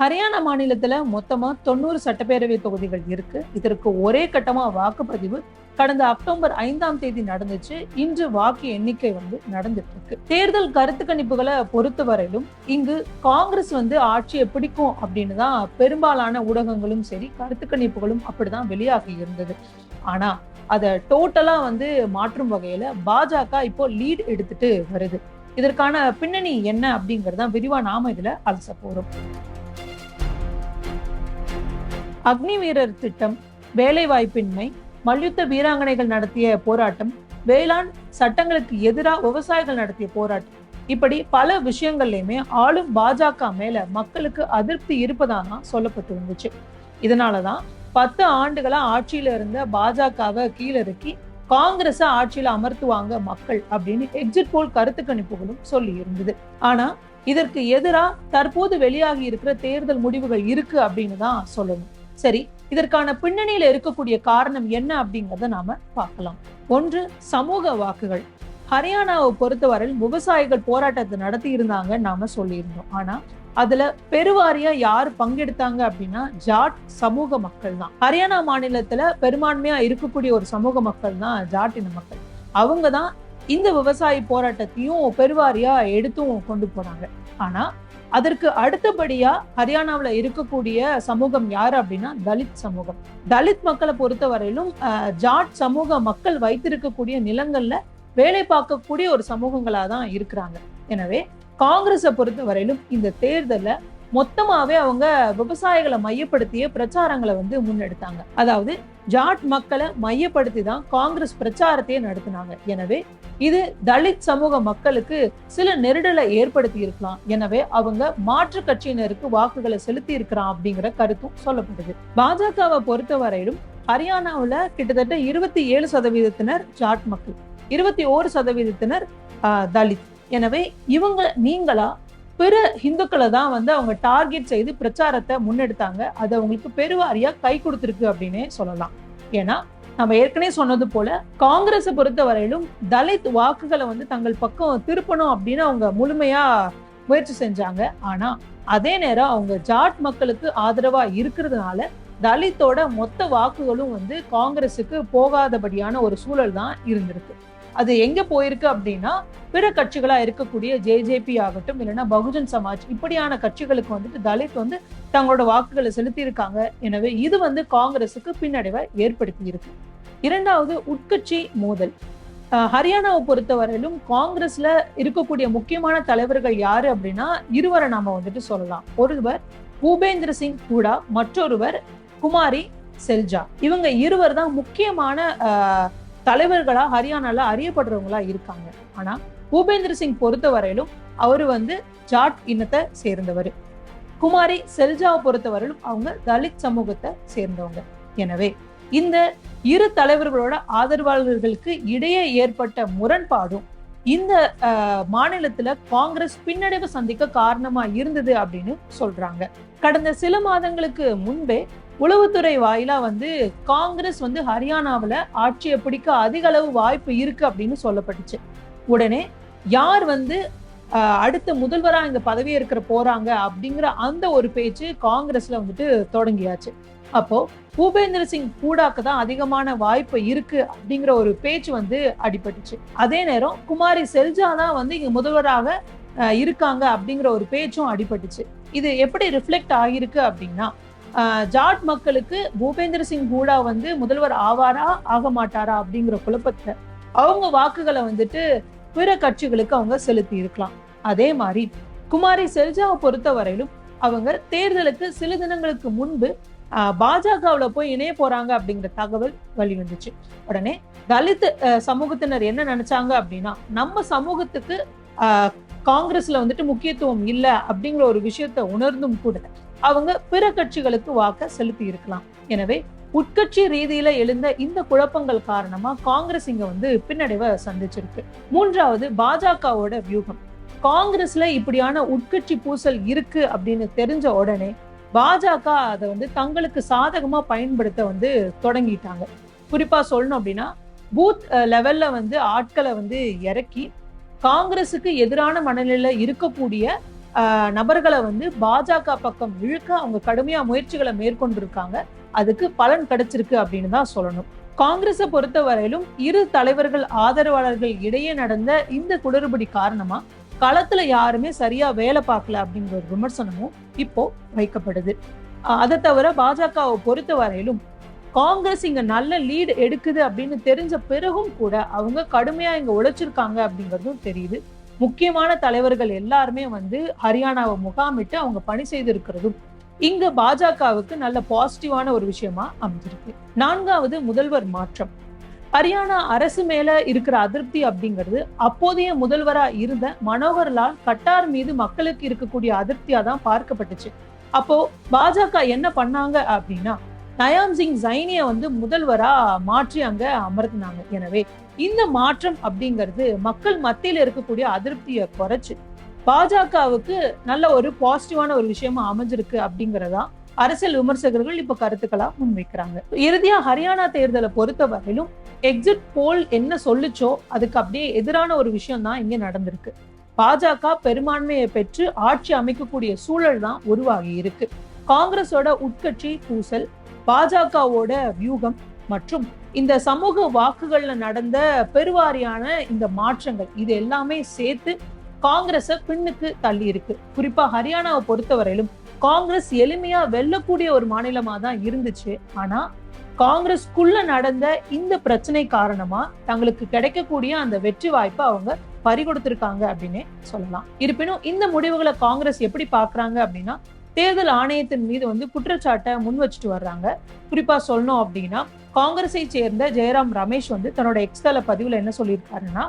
ஹரியானா மாநிலத்துல மொத்தமா தொண்ணூறு சட்டப்பேரவை தொகுதிகள் இருக்கு. இதற்கு ஒரே கட்டமா வாக்குப்பதிவு கடந்த அக்டோபர் ஐந்தாம் தேதி நடந்துச்சு. இன்று வாக்கு எண்ணிக்கை வந்து நடந்துட்டு இருக்கு. தேர்தல் கருத்து கணிப்புகளை பொறுத்த வரையிலும் இங்கு காங்கிரஸ் வந்து ஆட்சியை பிடிக்கும் அப்படின்னு தான் பெரும்பாலான ஊடகங்களும் சரி கருத்து கணிப்புகளும் அப்படிதான் வெளியாகி இருந்தது. ஆனா அதை டோட்டலா வந்து மாற்றும் வகையில பாஜக இப்போ லீட் எடுத்துட்டு வருது. இதற்கான பின்னணி என்ன அப்படிங்கறத விரிவா நாம இதுல அலச போறோம். அக்னி வீரர் திட்டம் வேலைவாய்ப்பின்மை மல்யுத்த வீராங்கனைகள் நடத்திய போராட்டம் வேளாண் சட்டங்களுக்கு எதிராக விவசாயிகள் நடத்திய போராட்டம். இப்படி பல விஷயங்கள்லையுமே ஆளும் பாஜக மேல மக்களுக்கு அதிருப்தி இருப்பதாக சொல்லப்பட்டு இருந்துச்சு இதனாலதான் பத்து ஆண்டுகளா ஆட்சியில இருந்த பாஜகவை கீழிறக்கி காங்கிரஸ ஆட்சியில அமர்த்துவாங்க மக்கள் அப்படின்னு எக்ஸிட் போல் கருத்து கணிப்புகளும் சொல்லி இருந்தது. ஆனா இதற்கு எதிராக தற்போது வெளியாகி இருக்கிற தேர்தல் முடிவுகள் இருக்கு அப்படின்னு தான் சொல்லணும். சரி இதற்கான பின்னணியில இருக்கக்கூடிய காரணம் என்ன அப்படிங்கறத நாம பார்க்கலாம். ஒன்று சமூக வாக்குகள். ஹரியானாவை பொறுத்தவரையில் விவசாயிகள் போராட்டத்தை நடத்தி இருந்தாங்க நாம சொல்லியிருந்தோம். ஆனா அதுல பெருவாரியா யார் பங்கெடுத்தாங்க அப்படின்னா ஜாட் சமூக மக்கள் தான். ஹரியானா மாநிலத்துல பெரும்பான்மையா இருக்கக்கூடிய ஒரு சமூக மக்கள் தான் ஜாட் இன மக்கள். அவங்க தான் இந்த விவசாய போராட்டத்தையும் பெருவாரியா எடுத்தும் கொண்டு போனாங்க ஆனா அதற்கு அடுத்தபடியா ஹரியானாவுல இருக்கக்கூடிய சமூகம் யாரு அப்படின்னா தலித் சமூகம். தலித் மக்களை பொறுத்தவரையிலும் அஹ், ஜாட் சமூக மக்கள் வைத்திருக்கக்கூடிய நிலங்கள்ல வேலை பார்க்கக்கூடிய ஒரு சமூகங்களா தான் இருக்கிறாங்க. எனவே காங்கிரஸை பொறுத்தவரையிலும் இந்த தேர்தலை மொத்தமாவே அவங்க விவசாயிகளை மையப்படுத்திய பிரச்சாரங்களை வந்து முன்னெடுத்தாங்க. அதாவது ஜாட் மக்களை மையப்படுத்தி தான் காங்கிரஸ் பிரச்சாரத்தையே நடத்தினாங்க. எனவே இது தலித் சமூக மக்களுக்கு சில நெருடலை ஏற்படுத்தி இருக்கலாம். எனவே அவங்க மாற்று கட்சியினருக்கு வாக்குகளை செலுத்தி இருக்கிறான் அப்படிங்கிற கருத்தும் சொல்லப்படுது. பாஜகவை பொறுத்தவரையிலும் ஹரியானாவுல கிட்டத்தட்ட இருபத்தி ஏழு சதவீதத்தினர் ஜாட் மக்கள் இருபத்தி ஓரு சதவீதத்தினர் தலித். எனவே இவங்க நீங்களா பிற இந்துக்களை தான் வந்து அவங்க டார்கெட் செய்து பிரச்சாரத்தை முன்னெடுத்தாங்க. அது அவங்களுக்கு பெருவாரியா கை கொடுத்துருக்கு அப்படின்னே சொல்லலாம். ஏன்னா நம்ம ஏற்கனவே சொன்னது போல காங்கிரஸை பொறுத்த வரையிலும் தலித் வாக்குகளை வந்து தங்கள் பக்கம் திருப்பணும் அப்படின்னு அவங்க முழுமையா முயற்சி செஞ்சாங்க. ஆனா அதே நேரம் அவங்க ஜாட் மக்களுக்கு ஆதரவா இருக்கிறதுனால தலித்தோட மொத்த வாக்குகளும் வந்து காங்கிரஸுக்கு போகாதபடியான ஒரு சூழல் தான் இருந்திருக்கு. அது எங்க போயிருக்கு அப்படின்னா பிற கட்சிகளா இருக்கக்கூடிய ஜேஜேபி ஆகட்டும் இல்லைன்னா பகுஜன் சமாஜ் இப்படியான கட்சிகளுக்கு வந்துட்டு தலித் வந்து தங்களோட வாக்குகளை செலுத்தி இருக்காங்க எனவே இது வந்து காங்கிரஸுக்கு பின்னடைவை ஏற்படுத்தி இருக்கு இரண்டாவது உட்கட்சி மோதல். ஹரியானாவை பொறுத்தவரையிலும் காங்கிரஸ்ல இருக்கக்கூடிய முக்கியமான தலைவர்கள் யாரு அப்படின்னா இருவரை நாம வந்துட்டு சொல்லலாம். ஒருவர் பூபேந்திர சிங் ஹூடா மற்றொருவர் குமாரி செல்ஜா. இவங்க இருவர் தான் முக்கியமான தலைவர்களா ஹரியானால அறியப்படுறவங்களா இருக்காங்க. ஆனா பூபேந்திர சிங் பொறுத்தவரையிலும் அவரு வந்து ஜாட் இனத்தை சேர்ந்தவர். குமாரி செல்ஜாவை பொறுத்தவரையிலும் அவங்க தலித் சமூகத்தை சேர்ந்தவங்க. எனவே இந்த இரு தலைவர்களோட ஆதரவாளர்களுக்கு இடையே ஏற்பட்ட முரண்பாடும் இந்த மாநிலத்துல காங்கிரஸ் பின்னடைவு சந்திக்க காரணமா இருந்தது அப்படின்னு சொல்றாங்க. கடந்த சில மாதங்களுக்கு முன்பே உளவுத்துறை வாயிலா வந்து காங்கிரஸ் வந்து ஹரியானாவில் ஆட்சியை பிடிக்க அதிக அளவு வாய்ப்பு இருக்கு அப்படின்னு சொல்லப்பட்டுச்சு. உடனே யார் வந்து அடுத்த அடுத்த முதல்வரா இங்க பதவியேற்கிற போறாங்க அப்படிங்கிற அந்த ஒரு பேச்சு காங்கிரஸ்ல வந்துட்டு தொடங்கியாச்சு. அப்போ பூபேந்திர சிங் கூடாக்கு தான் அதிகமான வாய்ப்பு இருக்கு அப்படிங்கிற ஒரு பேச்சு வந்து அடிபட்டுச்சு. அதே நேரம் குமாரி செல்ஜா தான் வந்து இங்க முதல்வராக இருக்காங்க அப்படிங்கிற ஒரு பேச்சும் அடிபட்டுச்சு. இது எப்படி ரிஃப்ளெக்ட் ஆகியிருக்கு அப்படின்னா ஜாட் மக்களுக்கு பூபேந்திர சிங் ஹூடா வந்து முதல்வர் ஆவாரா ஆக மாட்டாரா அப்படிங்கிற குழப்பத்தை அவங்க வாக்குகளை வந்துட்டு பிற கட்சிகளுக்கு அவங்க செலுத்தி இருக்கலாம். அதே மாதிரி குமாரி செல்ஜாவை பொறுத்த வரையிலும் அவங்க தேர்தலுக்கு சில தினங்களுக்கு முன்பு பாஜகவுல போய் இணைய போறாங்க அப்படிங்கிற தகவல் வெளிவந்துச்சு. உடனே தலித் அஹ், சமூகத்தினர் என்ன நினைச்சாங்க அப்படின்னா நம்ம சமூகத்துக்கு ஆஹ், காங்கிரஸ்ல வந்துட்டு முக்கியத்துவம் இல்லை அப்படிங்கிற ஒரு விஷயத்த உணர்ந்தும் கூட அவங்க பிற கட்சிகளுக்கு வாக்க செலுத்தி இருக்கலாம். எனவே உட்கட்சி ரீதியில எழுந்த இந்த குழப்பங்கள் காரணமா காங்கிரஸ் இங்க வந்து பின்னடைவை சந்திச்சிருக்கு. மூன்றாவது பாஜகவோட வியூகம். காங்கிரஸ்ல இப்படியான உட்கட்சி பூசல் இருக்கு அப்படின்னு தெரிஞ்ச உடனே பாஜக அதை வந்து தங்களுக்கு சாதகமா பயன்படுத்த வந்து தொடங்கிட்டாங்க. குறிப்பா சொல்லணும் அப்படின்னா பூத் லெவல்ல வந்து ஆட்களை வந்து இறக்கி காங்கிரஸுக்கு எதிரான மனநிலையில இருக்கக்கூடிய நபர்களை வந்து பாஜக பக்கம் இழுக்க அவங்க கடுமையா முயற்சிகளை மேற்கொண்டிருக்காங்க. அதுக்கு பலன் கிடைச்சிருக்கு அப்படின்னு தான் சொல்லணும். காங்கிரஸை பொறுத்தவரையிலும் இரு தலைவர்கள் ஆதரவாளர்கள் இடையே நடந்த இந்த குளறுபடி காரணமா களத்துல யாருமே சரியா வேலை பார்க்கல அப்படிங்கிற ஒரு விமர்சனமும் இப்போ வைக்கப்படுது. அதை தவிர பாஜகவை பொறுத்த வரையிலும் காங்கிரஸ் இங்க நல்ல லீடு எடுக்குது அப்படின்னு தெரிஞ்ச பிறகும் கூட அவங்க கடுமையா இங்க உழைச்சிருக்காங்க அப்படிங்கிறதும் தெரியுது. முக்கியமான தலைவர்கள் எல்லாருமே வந்து ஹரியானாவை முகாமிட்டு அவங்க பணி செய்திருக்கிறதும் இங்க பாஜகவுக்கு நல்ல பாசிட்டிவான ஒரு விஷயமா அமைஞ்சிருக்கு. நான்காவது முதல்வர் மாற்றம். ஹரியானா அரசு மேல இருக்கிற அதிருப்தி அப்படிங்கிறது அப்போதைய முதல்வரா இருந்த மனோகர்லால் கட்டார் மீது மக்களுக்கு இருக்கக்கூடிய அதிருப்தியா தான் பார்க்கப்பட்டுச்சு. அப்போ பாஜக என்ன பண்ணாங்க அப்படின்னா நயாம் சிங் ஜைனியை வந்து முதல்வரா மாற்றி அங்க அமர்த்தினாங்க. எனவே இந்த மாற்றம் அப்படிங்கிறது மக்கள் மத்தியில இருக்கக்கூடிய அதிருப்தியை குறைச்சு பாஜகவுக்கு நல்ல ஒரு பாசிட்டிவான ஒரு விஷயமா அமைஞ்சிருக்கு அப்படிங்கிறதா அரசியல் விமர்சகர்கள் இப்ப கருத்துக்களா முன்வைக்கிறாங்க. இறுதியா ஹரியானா தேர்தலை பொறுத்தவரையிலும் எக்ஸிட் போல் என்ன சொல்லுச்சோ அதுக்கு அப்படியே எதிரான ஒரு விஷயம் தான் இங்க நடந்திருக்கு. பாஜக பெரும்பான்மையை பெற்று ஆட்சி அமைக்கக்கூடிய சூழல் தான் உருவாகி இருக்கு. காங்கிரஸோட உட்கட்சி பூசல் பாஜகவோட வியூகம் மற்றும் இந்த சமூக வாக்குகள்ல நடந்த பெருவாரியான இந்த மாற்றங்கள் இது எல்லாமே சேர்த்து காங்கிரஸ பின்னுக்கு தள்ளி இருக்கு குறிப்பா ஹரியானாவை பொறுத்தவரையிலும் காங்கிரஸ் எளிமையா வெல்லக்கூடிய ஒரு மாநிலமா தான் இருந்துச்சு. ஆனா காங்கிரஸ்க்குள்ள நடந்த இந்த பிரச்சனை காரணமா தங்களுக்கு கிடைக்கக்கூடிய அந்த வெற்றி வாய்ப்பை அவங்க பறிகொடுத்திருக்காங்க அப்படின்னு சொல்லலாம். இருப்பினும் இந்த முடிவுகளை காங்கிரஸ் எப்படி பாக்குறாங்க அப்படின்னா தேர்தல் ஆணையத்தின் மீது வந்து குற்றச்சாட்டை முன் வச்சுட்டு வர்றாங்க. குறிப்பா சொல்லணும் அப்படின்னா காங்கிரஸை சேர்ந்த ஜெயராம் ரமேஷ் வந்து தன்னோட எக்ஸ்தல பதிவுல என்ன சொல்லியிருக்காருன்னா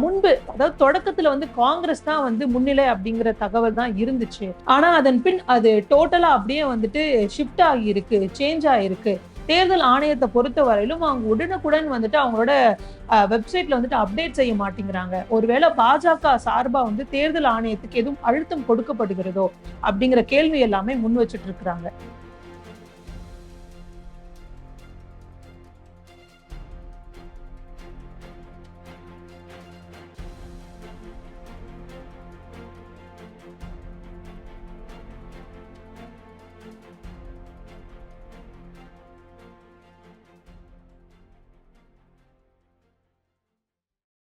முன்பு அதாவது தொடக்கத்துல வந்து காங்கிரஸ் தான் வந்து முன்னிலை அப்படிங்கிற தகவல் தான் இருந்துச்சு. ஆனா அதன் பின் அது டோட்டலா அப்படியே வந்துட்டு ஷிஃப்ட் ஆகியிருக்கு சேஞ்ச் ஆகிருக்கு தேர்தல் ஆணையத்தை பொறுத்த வரையிலும் அவங்க உடனுக்குடன் வந்துட்டு அவங்களோட வெப்சைட்ல வந்துட்டு அப்டேட் செய்ய மாட்டேங்கிறாங்க. ஒருவேளை பாஜக சார்பா வந்து தேர்தல் ஆணையத்துக்கு எதுவும் அழுத்தம் கொடுக்கப்படுகிறதோ அப்படிங்கிற கேள்வி எல்லாமே முன் வச்சுட்டு இருக்கிறாங்க.